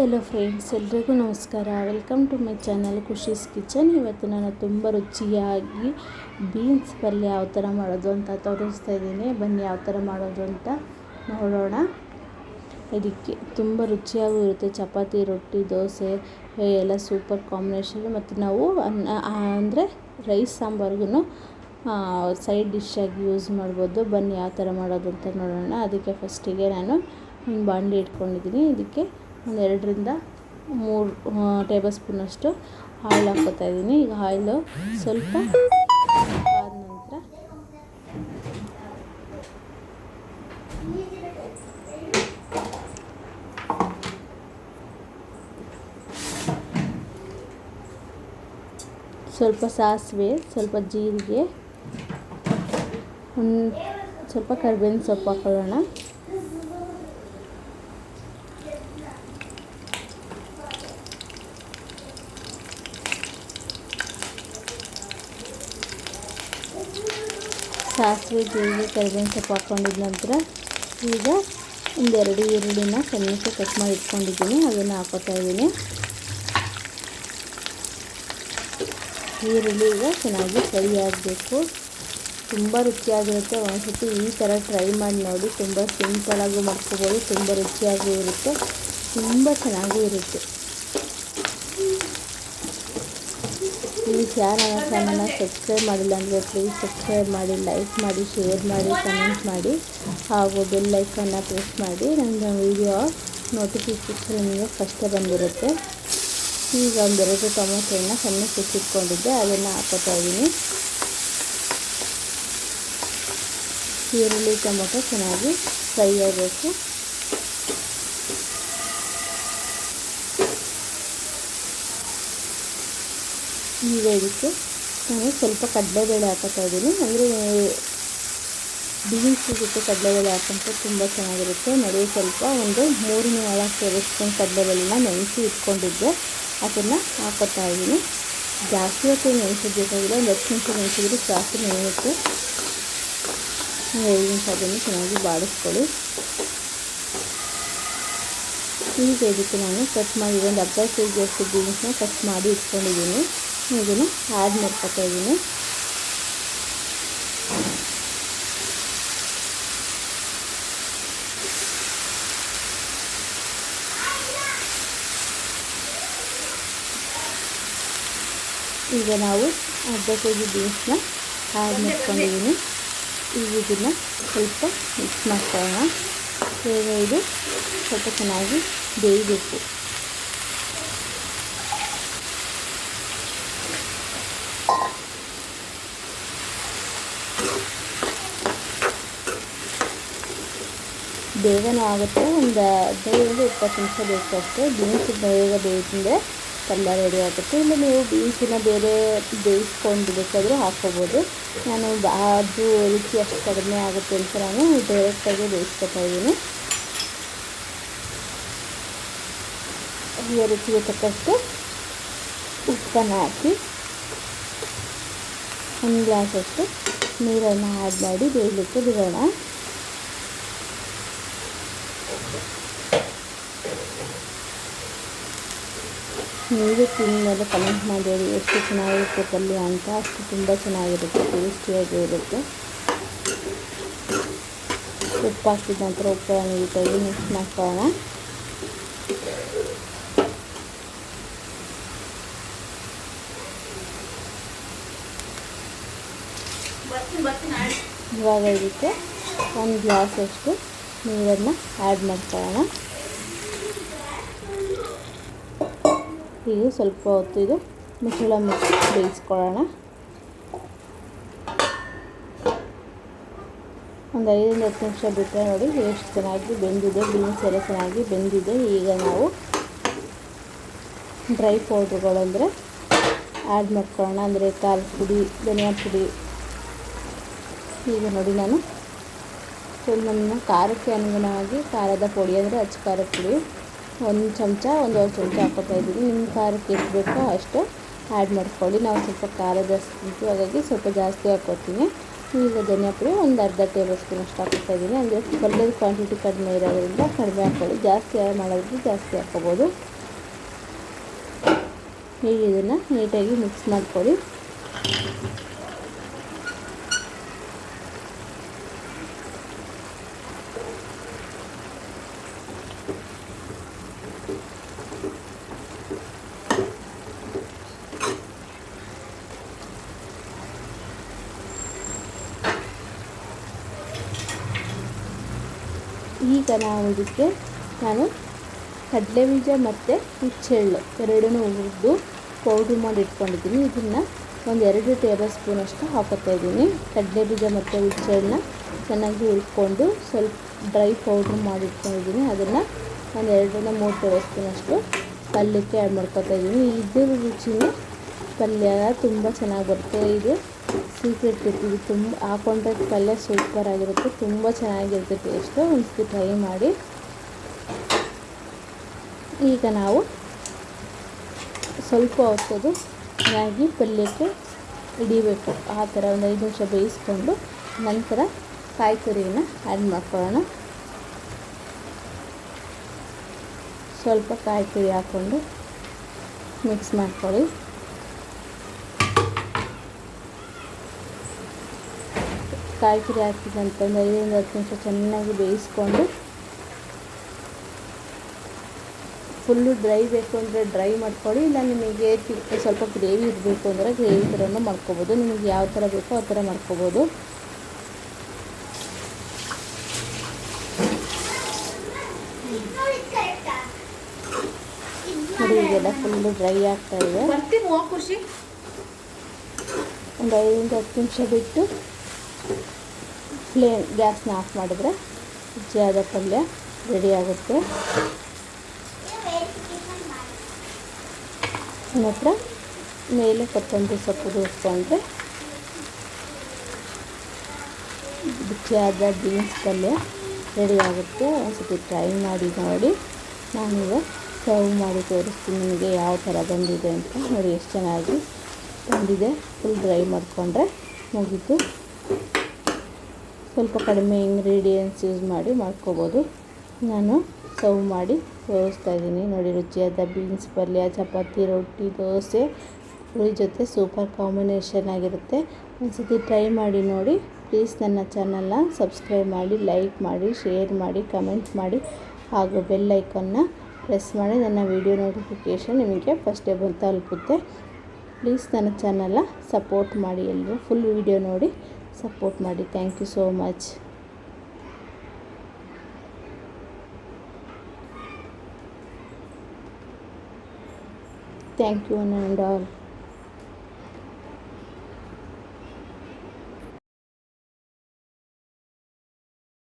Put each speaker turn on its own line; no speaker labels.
Hello friends, ಎಲ್ರಿಗೂ ನಮಸ್ಕಾರ. Welcome to my channel Khushi's kitchen. ಇವತ್ತು ನಾನು ತುಂಬ ರುಚಿಯಾಗಿ ಬೀನ್ಸ್ ಪಲ್ಯ ಯಾವ ಥರ ಮಾಡೋದು ಅಂತ ತೋರಿಸ್ತಾ ಇದ್ದೀನಿ. ಬನ್ನಿ ಯಾವ ಥರ ಮಾಡೋದು ಅಂತ ನೋಡೋಣ. ಇದಕ್ಕೆ ತುಂಬ ರುಚಿಯಾಗೂ ಇರುತ್ತೆ. ಚಪಾತಿ, ರೊಟ್ಟಿ, ದೋಸೆ ಎಲ್ಲ ಸೂಪರ್ ಕಾಂಬಿನೇಷನ್. ಮತ್ತು ನಾವು ಅನ್ನ ಅಂದರೆ ರೈಸ್ ಸಾಂಬಾರ್ಗೂ ಸೈಡ್ ಡಿಶ್ಶಾಗಿ ಯೂಸ್ ಮಾಡ್ಬೋದು. ಬನ್ನಿ ಯಾವ ಥರ ಮಾಡೋದು ಅಂತ ನೋಡೋಣ. ಅದಕ್ಕೆ ಫಸ್ಟಿಗೆ ನಾನು ಬಾಣಲಿ ಇಟ್ಕೊಂಡಿದ್ದೀನಿ. ಇದಕ್ಕೆ ಒಂದು ಎರಡರಿಂದ ಮೂರು ಟೇಬಲ್ ಸ್ಪೂನಷ್ಟು ಆಯಿಲ್ ಹಾಕ್ಕೋತಾ ಇದ್ದೀನಿ. ಈಗ ಆಯಿಲು ಸ್ವಲ್ಪ ಆದ ನಂತರ ಸ್ವಲ್ಪ ಸಾಸಿವೆ, ಸ್ವಲ್ಪ ಜೀರಿಗೆ, ಒಂದು ಸ್ವಲ್ಪ ಕರ್ಬೇವಿನ ಸೊಪ್ಪು ಹಾಕೊಳ್ಳೋಣ. ಸಾಸಿವೆ, ಜೀರಿಗೆ, ಕರಿಬೇವಿನ ಸೊಪ್ಪು ಹಾಕ್ಕೊಂಡಿದ ನಂತರ ಈಗ ಒಂದೆರಡು ಈರುಳ್ಳಿನ ಸಣ್ಣಕ್ಕೆ ಕಟ್ ಮಾಡಿ ಇಟ್ಕೊಂಡಿದ್ದೀನಿ, ಅದನ್ನು ಹಾಕೋತಾ ಇದ್ದೀನಿ. ಈರುಳ್ಳಿ ಈಗ ಚೆನ್ನಾಗಿ ಫ್ರೈ ಆಗಬೇಕು. ತುಂಬ ರುಚಿಯಾಗಿರುತ್ತೆ, ಒಂದ್ಸತಿ ಈ ಥರ ಟ್ರೈ ಮಾಡಿ ನೋಡಿ. ತುಂಬ ಸಿಂಪಲಾಗೂ ಮಾಡ್ಕೋಬೋದು, ತುಂಬ ರುಚಿಯಾಗೂ ಇರುತ್ತೆ, ತುಂಬ ಚೆನ್ನಾಗೂ ಇರುತ್ತೆ. ಪ್ಲೀಸ್ ಯಾರು ನನ್ನ ಚಾನಲ್ನ ಸಬ್ಸ್ಕ್ರೈಬ್ ಮಾಡಿಲ್ಲ ಅಂದರೆ ಪ್ಲೀಸ್ ಸಬ್ಸ್ಕ್ರೈಬ್ ಮಾಡಿ ಲೈಕ್ ಮಾಡಿ ಶೇರ್ ಮಾಡಿ ಕಮೆಂಟ್ ಮಾಡಿ, ಹಾಗೂ ಬೆಲ್ ಐಕನ್ನ ಪ್ರೆಸ್ ಮಾಡಿ. ನನ್ನ ವೀಡಿಯೋ ನೋಟಿಫಿಕೇಷನ್ ನಿಮಗೆ ಫಸ್ಟೇ ಬಂದಿರುತ್ತೆ. ಈಗ ಒಂದೆರಡು ಟೊಮೊಟೊನ ಸಣ್ಣ ಸಿಕ್ಕಿಟ್ಕೊಂಡಿದ್ದೆ ಅದನ್ನು ಹಾಕೋತಾ ಇದ್ದೀನಿ ಈರುಳ್ಳಿ, ಟೊಮೊಟೊ ಚೆನ್ನಾಗಿ ಫ್ರೈ ಆಗಬೇಕು. ಈಗ ಇದಕ್ಕೆ ನಾನು ಸ್ವಲ್ಪ ಕಡಲೆಬೇಳೆ ಹಾಕೋತಾ ಇದ್ದೀನಿ. ಅಂದರೆ ಬೀನ್ಸ್ ಜೊತೆ ಕಡಲೆಬೇಳೆ ಹಾಕೊಂಡ್ರೆ ತುಂಬ ಚೆನ್ನಾಗಿರುತ್ತೆ. ನಡುವೆ ಸ್ವಲ್ಪ ಒಂದು ಮೂರು ನಾಲ್ಕು ಟೇಬಲ್ ಸ್ಪೂನ್ ಕಡಲೆಬೇಳೆನ ನೆನೆಸಿ ಇಟ್ಕೊಂಡಿದ್ದೆ. ಅದನ್ನು ಹಾಕೋತಾ ಇದ್ದೀನಿ. ಜಾಸ್ತಿ ಹೊತ್ತು ನೆನೆಸಬೇಕಾಗಿಲ್ಲ ಒಂದು ಹತ್ತು ನಿಮಿಷ ನೆನೆಸಿದ್ರೆ ಜಾಸ್ತಿ ನೆನೆಯುತ್ತೆ. ಐದು ನಿಮಿಷ ಅದನ್ನು ಚೆನ್ನಾಗಿ ಬಾಡಿಸ್ಕೊಳ್ಳಿ. ಈಗ ಇದಕ್ಕೆ ನಾನು ಕಟ್ ಮಾಡಿ ಒಂದು ಅರ್ಧ ಕೆ ಜಿಯಷ್ಟು ಬೀನ್ಸ್ನ ಕಟ್ ಮಾಡಿ ಇಟ್ಕೊಂಡಿದ್ದೀನಿ. ಇದನ್ನು ಆ್ಯಡ್ ಮಾಡ್ಕೊತಾ ಇದ್ದೀನಿ. ಈಗ ನಾವು ಅರ್ಧ ಕೆ ಜಿ ಬೀನ್ಸ್ನ ಆ್ಯಡ್ ಮಾಡ್ಕೊಂಡಿದ್ದೀನಿ. ಈಗ ಇದನ್ನು ಸ್ವಲ್ಪ ಮಿಕ್ಸ್ ಮಾಡ್ಕೊಳ್ಳೋಣ. ಈಗ ಇದು ಸ್ವಲ್ಪ ಚೆನ್ನಾಗಿ ಬೇಯಬೇಕು. ಬೇಗನೂ ಆಗುತ್ತೆ. ಒಂದು ಹದಿನೈದರಿಂದ ಇಪ್ಪತ್ತು ನಿಮಿಷ ಬೇಕು ಅಷ್ಟೇ. ಬೀನ್ಸ್ ಬೇಗ ಬೇಯಿಸಿದ್ರೆ ಪಲ್ಯ ರೆಡಿ ಆಗುತ್ತೆ. ಇಲ್ಲ ನೀವು ಬೀನ್ಸಿನ ಬೇರೆ ಬೇಯಿಸ್ಕೊಂಡು ಬೇಕಾದರೂ ಹಾಕ್ಕೋಬೋದು. ನಾನು ಅದು ರುಚಿ ಅಷ್ಟು ಕಡಿಮೆ ಆಗುತ್ತೆ ಅಂತ ನಾನು ಡೈರೆಕ್ಟಾಗಿ ಬೇಯಿಸ್ಕೊತಾ ಇದ್ದೀನಿ. ಈಗ ರುಚಿಗೆ ತಕ್ಕಷ್ಟು ಉಪ್ಪನ್ನು ಹಾಕಿ ಒಂದು ಗ್ಲಾಸಷ್ಟು ನೀರನ್ನು ಆ್ಯಡ್ ಮಾಡಿ ಬೇಯಲಿಕ್ಕೆ ಬಿಡೋಣ. ನೀರು ತಿಂದಮೇಲೆ ಕಮೆಂಟ್ ಮಾಡಿ ಎಷ್ಟು ಚೆನ್ನಾಗಿರುತ್ತೆ ಪಲ್ಯ ಅಂತ. ಅಷ್ಟು ತುಂಬ ಚೆನ್ನಾಗಿರುತ್ತೆ, ಟೇಸ್ಟಿಯಾಗಿ ಇರುತ್ತೆ. ಉಪ್ಪು ಹಾಕಿದ ನಂತರ ಉಪ್ಪನ್ನು ನೀಟಾಗಿ ಮಿಕ್ಸ್ ಮಾಡ್ಕೊಳ್ಳೋಣ. ಇವಾಗ ಇದಕ್ಕೆ ಒಂದು ಗ್ಲಾಸಷ್ಟು ನೀರನ್ನು ಆ್ಯಡ್ ಮಾಡ್ಕೊಳ್ಳೋಣ. ಈಗ ಸ್ವಲ್ಪ ಹೊತ್ತು ಇದು ಮುಚ್ಚಳ ಮುಚ್ಚಿ ಬೇಯಿಸ್ಕೊಳ್ಳೋಣ. ಒಂದು ಐದರಿಂದ ಹತ್ತು ನಿಮಿಷ ಬಿಟ್ಟರೆ ನೋಡಿ ಎಷ್ಟು ಚೆನ್ನಾಗಿ ಬೆಂದಿದೆ ಬೀನ್ಸ್ ಎಲ್ಲ ಚೆನ್ನಾಗಿ ಬೆಂದಿದೆ. ಈಗ ನಾವು ಡ್ರೈ ಪೌಡ್ರುಗಳಂದರೆ ಆ್ಯಡ್ ಮಾಡ್ಕೊಳ್ಳೋಣ. ಅಂದರೆ ಖಾರದ ಪುಡಿ, ಧನಿಯಾ ಪುಡಿ ಈಗ ನೋಡಿ ನಾನು. ಸ್ವಲ್ಪ ಖಾರಕ್ಕೆ ಅನುಗುಣವಾಗಿ ಖಾರದ ಪುಡಿ ಅಂದರೆ ಅಚ್ಚ ಖಾರದ ಪುಡಿ. ಒಂದು ಚಮಚ ಒಂದೂವರೆ ಚಮಚ ಹಾಕೋತಾ ಇದ್ದೀನಿ. ನಿಮ್ಮ ಖಾರಕ್ಕೆ ಎಷ್ಟು ಬೇಕೋ ಅಷ್ಟು ಆ್ಯಡ್ ಮಾಡ್ಕೊಳ್ಳಿ. ನಾವು ಸ್ವಲ್ಪ ಖಾರ ಜಾಸ್ತಿ ಹಾಗಾಗಿ ಸ್ವಲ್ಪ ಜಾಸ್ತಿ ಹಾಕ್ಕೊತೀನಿ ಈಗ ಧನಿಯಾ ಪುಡಿ ಒಂದು ಅರ್ಧ ಟೇಬಲ್ ಸ್ಪೂನ್ ಅಷ್ಟು ಹಾಕ್ತಾ ಇದ್ದೀನಿ. ಅಂದರೆ ಸ್ವಲ್ಪ ಕ್ವಾಂಟಿಟಿ ಕಡಿಮೆ ಇರೋದ್ರಿಂದ ಕಡಿಮೆ ಹಾಕ್ಕೊಳ್ಳಿ ಜಾಸ್ತಿ ಮಾಡೋದ್ರಿಂದ ಜಾಸ್ತಿ ಹಾಕ್ಕೋಬೋದು. ಈಗ ಇದನ್ನು ನೀಟಾಗಿ ಮಿಕ್ಸ್ ಮಾಡ್ಕೊಳ್ಳಿ. ಈಗ ನಾವು ಇದಕ್ಕೆ ನಾನು ಕಡಲೆ ಬೀಜ ಮತ್ತು ಹುಚ್ಚೆಳ್ಳು ಎರಡನ್ನೂ ಹುರಿದು ಪೌಡ್ರ್ ಮಾಡಿ ಇಟ್ಕೊಂಡಿದ್ದೀನಿ. ಇದನ್ನು ಒಂದು ಎರಡು ಟೇಬಲ್ ಸ್ಪೂನಷ್ಟು ಹಾಕೋತಾ ಇದ್ದೀನಿ. ಕಡಲೆ ಬೀಜ ಮತ್ತು ಹುಚ್ಚೆಳ್ಳನ್ನ ಚೆನ್ನಾಗಿ ಹುರ್ಕೊಂಡು ಸ್ವಲ್ಪ ಡ್ರೈ ಪೌಡ್ರ್ ಮಾಡಿ ಇಟ್ಕೊಂಡಿದ್ದೀನಿ ಅದನ್ನು ಒಂದು ಎರಡರಿಂದ ಮೂರು ಟೇಬಲ್ ಸ್ಪೂನಷ್ಟು ಪಲ್ಯಕ್ಕೆ ಆ್ಯಡ್ ಮಾಡ್ಕೊತಾ ಇದ್ದೀನಿ. ಇದ್ರ ರುಚಿನೂ ಪಲ್ಯ ತುಂಬ ಚೆನ್ನಾಗಿ ಬರುತ್ತೆ. ಇದು ಸೀಕ್ರೆಟ್ ಇದು ತುಂಬ ಹಾಕೊಂಡ್ರೆ ಪಲ್ಯ ಸೂಪರಾಗಿರುತ್ತೆ ತುಂಬ ಚೆನ್ನಾಗಿರುತ್ತೆ. ಟೇಸ್ಟು ಒಂದ್ಸತಿ ಟ್ರೈ ಮಾಡಿ. ಈಗ ನಾವು ಸ್ವಲ್ಪ ಹೊತ್ತದು ರಾಗಿ ಪಲ್ಯಕ್ಕೆ ಹಿಡಿಬೇಕು ಆ ಥರ ಒಂದು ಐದು ನಿಮಿಷ ಬೇಯಿಸ್ಕೊಂಡು ನಂತರ ಕಾಯಿ ತುರಿನ ಆ್ಯಡ್ ಮಾಡ್ಕೊಳ್ಳೋಣ. ಸ್ವಲ್ಪ ಕಾಯಿ ತುರಿ ಹಾಕ್ಕೊಂಡು ಮಿಕ್ಸ್ ಮಾಡ್ಕೊಳ್ಳಿ. ಕಾಯಿ ತುರಿ ಹಾಕಿದಂತ ಒಂದು ಐದರಿಂದ ಹತ್ತು ನಿಮಿಷ ಚೆನ್ನಾಗಿ ಬೇಯಿಸ್ಕೊಂಡು ಫುಲ್ಲು ಡ್ರೈ ಬೇಕು ಅಂದರೆ ಡ್ರೈ ಮಾಡ್ಕೊಳ್ಳಿ ಇಲ್ಲ ನಿಮಗೆ ಸ್ವಲ್ಪ ಗ್ರೇವಿ ಇರಬೇಕು ಅಂದರೆ ಗ್ರೇವಿ ಥರನೂ ಮಾಡ್ಕೋಬೋದು. ನಿಮಗೆ ಯಾವ ಥರ ಬೇಕೋ ಆ ಥರ ಮಾಡ್ಕೋಬೋದು. ನೋಡಿ ಈಗೆಲ್ಲ ಫುಲ್ಲು ಡ್ರೈ ಆಗ್ತಾ ಇದೆ. ಒಂದು ಐದರಿಂದ ಹತ್ತು ನಿಮಿಷ ಬಿಟ್ಟು ಫ್ಲೇಮ್ ಗ್ಯಾಸ್ನ ಆಫ್ ಮಾಡಿದ್ರೆ ರುಚಿಯಾದ ಪಲ್ಯ ರೆಡಿ ಆಗುತ್ತೆ. ನಂತರ ಮೇಲೆ ಕೊತ್ತಂಬರಿ ಸೊಪ್ಪು ದೋಸ್ಕೊಂಡ್ರೆ ರುಚಿಯಾದ ಬೀನ್ಸ್ ಪಲ್ಯ ರೆಡಿ ಆಗುತ್ತೆ. ಒಂದ್ಸತಿ ಟ್ರೈ ಮಾಡಿ ನೋಡಿ. ನಾನೀಗ ಸರ್ವ್ ಮಾಡಿ ತೋರಿಸ್ತೀನಿ ನಿಮಗೆ ಯಾವ ಥರ ಬಂದಿದೆ ಅಂತ. ನೋಡಿ, ಎಷ್ಟು ಚೆನ್ನಾಗಿ ಬಂದಿದೆ. ಫುಲ್ ಡ್ರೈ ಮಾಡಿಕೊಂಡ್ರೆ ಮುಗೀತು. ಸ್ವಲ್ಪ ಕಡಿಮೆ ಇಂಗ್ರೀಡಿಯೆಂಟ್ಸ್ ಯೂಸ್ ಮಾಡಿ ಮಾಡ್ಕೋಬೋದು. ನಾನು ಸರ್ವ್ ಮಾಡಿ ತೋರಿಸ್ತಾ ಇದ್ದೀನಿ. ನೋಡಿ, ರುಚಿಯಾದ ಬೀನ್ಸ್ ಪಲ್ಯ, ಚಪಾತಿ, ರೊಟ್ಟಿ, ದೋಸೆ ಹುಳಿ ಜೊತೆ ಸೂಪರ್ ಕಾಂಬಿನೇಷನ್ ಆಗಿರುತ್ತೆ. ಒಂದ್ಸತಿ ಟ್ರೈ ಮಾಡಿ ನೋಡಿ. ಪ್ಲೀಸ್ ನನ್ನ ಚಾನಲ್ನ ಸಬ್ಸ್ಕ್ರೈಬ್ ಮಾಡಿ ಲೈಕ್ ಮಾಡಿ ಶೇರ್ ಮಾಡಿ ಕಮೆಂಟ್ ಮಾಡಿ. ಹಾಗೂ ಬೆಲ್ ಪ್ರೆಸ್ ಮಾಡಿ. ನನ್ನ ವಿಡಿಯೋ ನೋಟಿಫಿಕೇಷನ್ ನಿಮಗೆ ಫಸ್ಟೇ ಬಂದು ತಲುಪುತ್ತೆ. ಪ್ಲೀಸ್ ನನ್ನ ಚಾನಲ್ನ ಸಪೋರ್ಟ್ ಮಾಡಿ ಎಲ್ಲರೂ. ಫುಲ್ ವೀಡಿಯೋ ನೋಡಿ. ಸಪೋರ್ಟ್ ಮಾಡಿ thank you so much thank you one and all